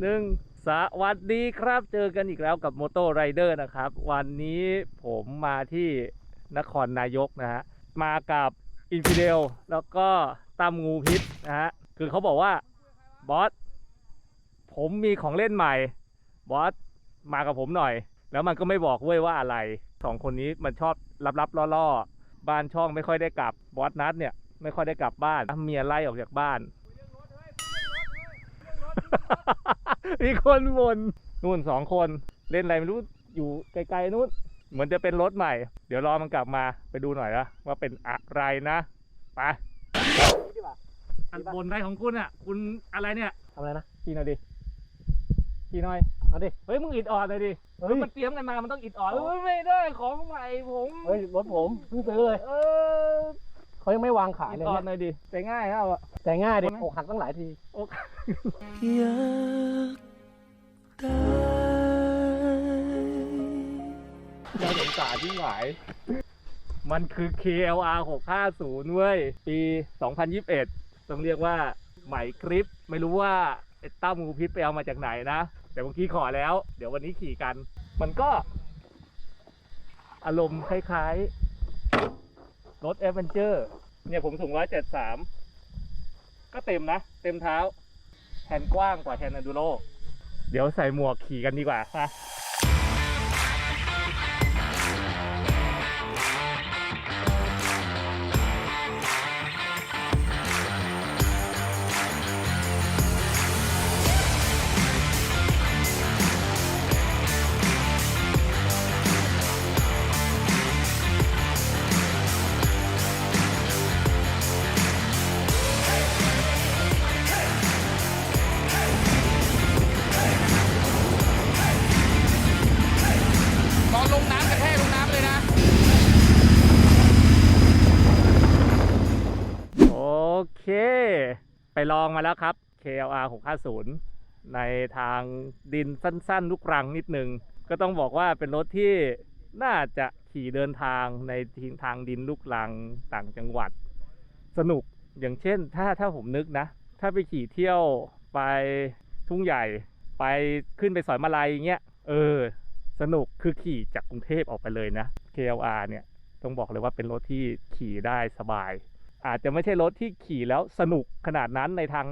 หนึ่งสวัสดีครับ เจอกันอีกแล้วกับ m o t o Rider นะครับ วันนี้ผมมาที่นครนายกนะฮะ มากับ i n f i d e l แล้วก็ตั้มงูพิษนะฮะ คือเขาบอกว่า บอส ผมมีของเล่นใหม่ บอส มากับผมหน่อย แล้วมันก็ไม่บอกเว้ยว่าอะไรสองคนนี้มันชอบลับๆล่อๆบ้านช่องไม่ค่อยได้กลับบอสนัดเนี่ย ไม่ค่อยได้กลับบ้านเมียไล่ออกจากบ้าน มีคนวนนู่นสองคนเล่นอะไรไม่รู้อยู่ไกลๆนู่นเหมือนจะเป็นรถใหม่ เดี๋ยวรอมันกลับมาไปดูหน่อยนะว่าเป็นอะไรนะไปอันบนได้ของคุณอะ คุณอะไรเนี่ยทำอะไรนะขี่หน่อยดิขี่หน่อยเอาดิเฮ้ยมึงอิดออดเลยดิเฮ้ยมันเตรียมกันมามันต้องอิดออดเฮ้ยไม่ได้ของใหม่ผมเฮ้ยรถผมเพิ่งซื้อเลยเออ เขายังไม่วางขายอิดเลยออดเนี่ยหน่อยดิแต่ง่ายครับอะแต่ง่ายดิใช่ไหมอกหักตั้งหลายทีโอ้อยากได้น่าสงสารที่หมายมันคือ KLR 650เว้ย ปี 2021 ต้องเรียกว่าใหม่กริป ไม่รู้ว่าไอ้ตั้มงูพิษไปเอามาจากไหนนะ แต่เมื่อกี้ขอแล้ว เดี๋ยววันนี้ขี่กัน มันก็ อารมณ์คล้ายๆ รถเอเวนเจอร์ เนี่ยผมสูง173ก็เต็มนะ เต็มเท้า แทนกว้างกว่าแทนอันดูโรเดี๋ยวใส่หมวกขี่กันดีกว่าค่ะ เค ไปลองมาแล้วครับ KLR 650 ในทางดินสั้นๆ ลูกรังนิดนึง ก็ต้องบอกว่าเป็นรถที่น่าจะขี่เดินทางในทิงทางดินลูกรังต่างจังหวัด สนุกอย่างเช่น ถ้าถ้าผมนึกนะ ถ้าไปขี่เที่ยวไปทุ่งใหญ่ ไปขึ้นไปสอยมาลัยอย่างเงี้ยเออ สนุกคือขี่จากกรุงเทพออกไปเลยนะ KLR เนี่ยต้องบอกเลยว่าเป็นรถที่ขี่ได้สบาย อาจจะไม่ใช่รถที่ขี่แล้วสนุกขนาดนั้นในทาง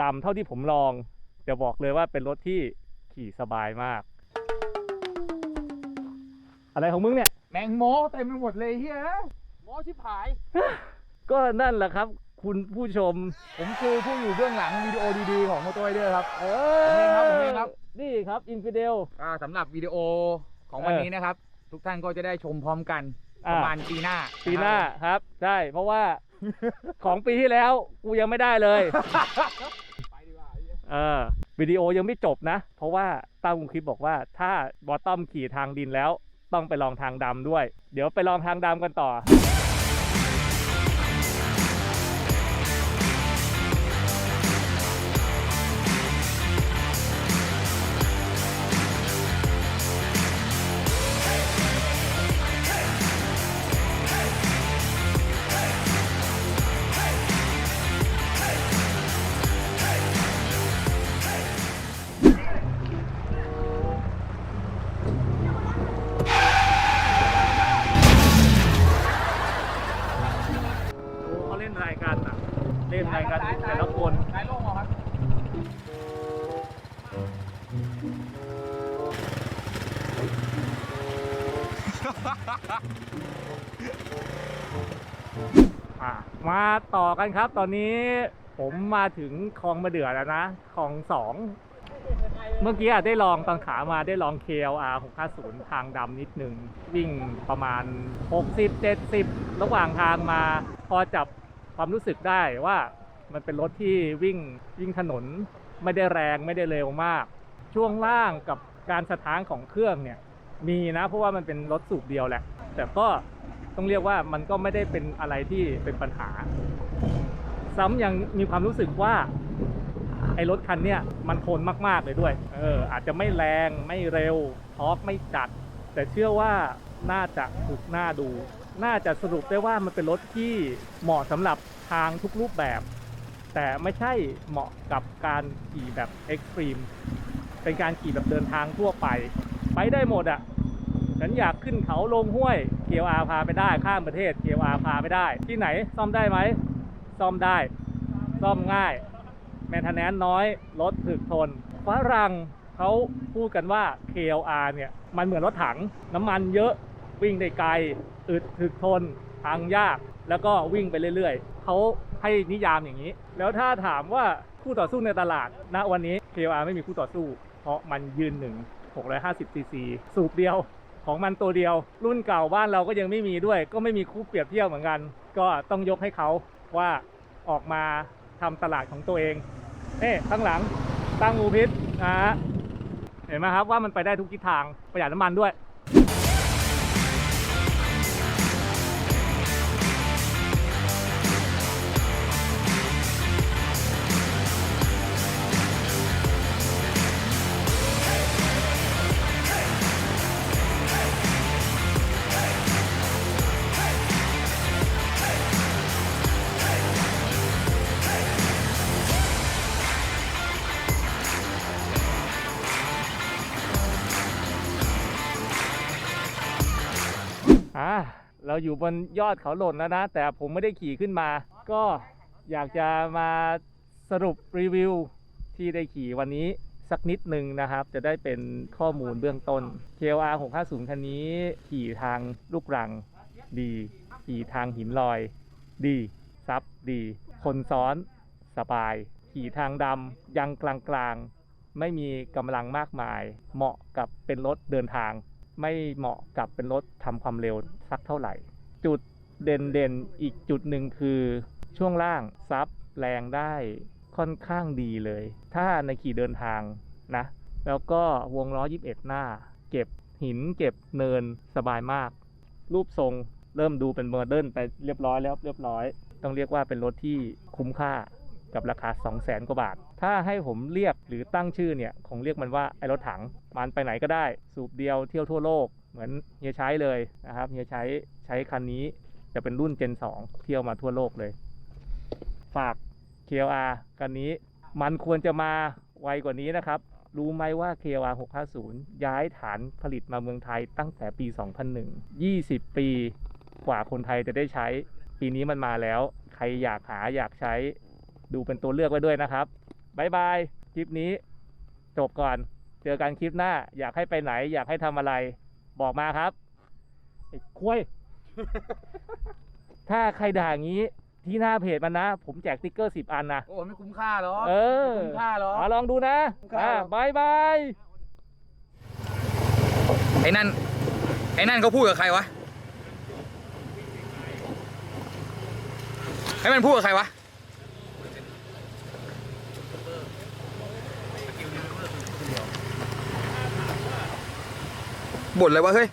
ดำเท่าที่ผมลองจะบอกเลยว่าเป็นรถที่ขี่สบายมาก อะไรของมึงเนี่ย แมงโมเต็มไปหมดเลยเฮียโมชิบหาย ก็นั่นแหละครับ คุณผู้ชม ผมคือผู้อยู่เบื้องหลังวิดีโอดีๆของมอเตอร์ไ i เดอร์ครับเอผมเองครับผมเองครับ นี่ครับอินฟิเดล อ่าสำหรับวิดีโอของวันเออนี้นะครับ ทุกท่านก็จะได้ชมพร้อมกันอ่าประมาณปีหน้าปีหน้าครับ ใช่ เพราะว่า ของปีที่แล้วกูยังไม่ได้เลยไปดีกว่าไอ้เหี้ยเออวิดีโอยังไม่จบนะ เพราะว่าตั้มคลิปบอกว่าถ้าบอตตอมขี่ทางดินแล้ว ต้องไปลองทางดำด้วย เดี๋ยวไปลองทางดำกันต่อโอ้ เล่นรายการแต่ละคนอะมาต่อกันครับตอนนี้ผมมาถึงคลองมะเดื่อแล้วนะคลองสองเมื่อกี้ได้ลองตอนขามาได้ลอง KLR 650 ทางดำนิดนึง วิ่งประมาณ 60-70 ระหว่างทางมาพอจับความรู้สึกได้ว่า มันเป็นรถที่วิ่งวิ่งถนนไม่ได้แรงไม่ได้เร็วมาก ช่วงล่างกับการสะท้านของเครื่องเนี่ยมีนะเพราะว่ามันเป็นรถสูบเดียวแหละ แต่ก็ต้องเรียกว่ามันก็ไม่ได้เป็นอะไรที่เป็นปัญหา ซ้ำยังมีความรู้สึกว่าไอ้รถคันเนี้ยมันทนมากๆเลยด้วย เอออาจจะไม่แรงไม่เร็วทอร์กไม่จัด แต่เชื่อว่าน่าจะถูกน่าดู น่าจะสรุปได้ว่ามันเป็นรถที่เหมาะสำหรับทางทุกรูปแบบ แต่ไม่ใช่เหมาะกับการขี่แบบเอ็กซ์ตรีมเป็นการขี่แบบเดินทางทั่วไป ไปได้หมดอะฉันอยากขึ้นเขาลงห้วย KLR พาไปได้ข้ามประเทศ KLR พาไปได้ ที่ไหนซ่อมได้ไหมซ่อมได้ ซ่อมง่ายแมนเทนแนนน้อยรถถึกทนฝรั่งเขาพูดกันว่า KLR เนี่ย มันเหมือนรถถังน้ำมันเยอะวิ่งได้ไกล อึดถึกทนทางยาก แล้วก็วิ่งไปเรื่อยๆ เขา ให้นิยามอย่างนี้ แล้วถ้าถามว่าคู่ต่อสู้ในตลาดณวันนี้ KLR ไม่มีคู่ต่อสู้ เพราะมันยืนหนึ่ง650 cc สูบเดียวของมันตัวเดียว รุ่นเก่าบ้านเราก็ยังไม่มีด้วย ก็ไม่มีคู่เปรียบเทียบเหมือนกัน ก็ต้องยกให้เขาว่าออกมาทำตลาดของตัวเองนี่ข้างหลังตั้งงูพิษนะฮะเห็นไหมครับว่ามันไปได้ทุกทิศทางประหยัดน้ำมันด้วย เราอยู่บนยอดเขาหล่นแล้วนะ แต่ผมไม่ได้ขี่ขึ้นมา ก็อยากจะมาสรุปรีวิวที่ได้ขี่วันนี้สักนิดหนึ่งนะครับ จะได้เป็นข้อมูลเบื้องต้น KLR 650 คันนี้ขี่ทางลูกรังดี ขี่ทางหินลอย ดีซับดี คนซ้อนสบาย ขี่ทางดำยังกลางๆ ไม่มีกำลังมากมาย เหมาะกับเป็นรถเดินทาง ไม่เหมาะกับเป็นรถทำความเร็วสักเท่าไหร่ จุดเด่นเด่นๆอีกจุดหนึ่งคือช่วงล่างซับแรงได้ค่อนข้างดีเลย ถ้าในขี่เดินทางนะ แล้วก็วงล้อ 21 หน้า เก็บหินเก็บเนินสบายมาก รูปทรงเริ่มดูเป็นโมเดิร์นไปเรียบร้อยแล้วเรียบร้อย ต้องเรียกว่าเป็นรถที่คุ้มค่า กับราคา 2 0 0แสนกว่าบาท ถ้าให้ผมเรียกหรือตั้งชื่อเนี่ยคงเรียกมันว่าไอรถถัง มันไปไหนก็ได้ สูบเดียวเที่ยวทั่วโลก เหมือนเฮียใช้เลยนะครับเฮียใช้ใช้คันนี้จะเป็นรุ่น Gen 2 เที่ยวมาทั่วโลกเลย ฝาก KLR กันนี้มันควรจะมาไวกว่านี้นะครับ รู้ไหมว่า KLR 650 ย้ายฐานผลิตมาเมืองไทยตั้งแต่ปี 2001 20 ปีกว่าคนไทยจะได้ใช้ ปีนี้มันมาแล้ว ใครอยากหาอยากใช้ ดูเป็นตัวเลือกไว้ด้วยนะครับบายบายคลิปนี้ จบก่อน เจอกันคลิปหน้า อยากให้ไปไหน อยากให้ทำอะไร บอกมาครับไอ้คุย ถ้าใครด่าอย่างนี้ที่หน้าเพจมันนะ ผมแจกสติ๊กเกอร์สิบอันนะ โอ้ไม่คุ้มค่าหรอเออ ไม่คุ้มค่าหรอ มาลองดูนะคุ้มค่าอ่าหรอบายบาย ไอ้นั่น ไอ้นั่นเขาพูดกับใครวะ ให้มันพูดกับใครวะ บ่นเลยว่าเฮ้ย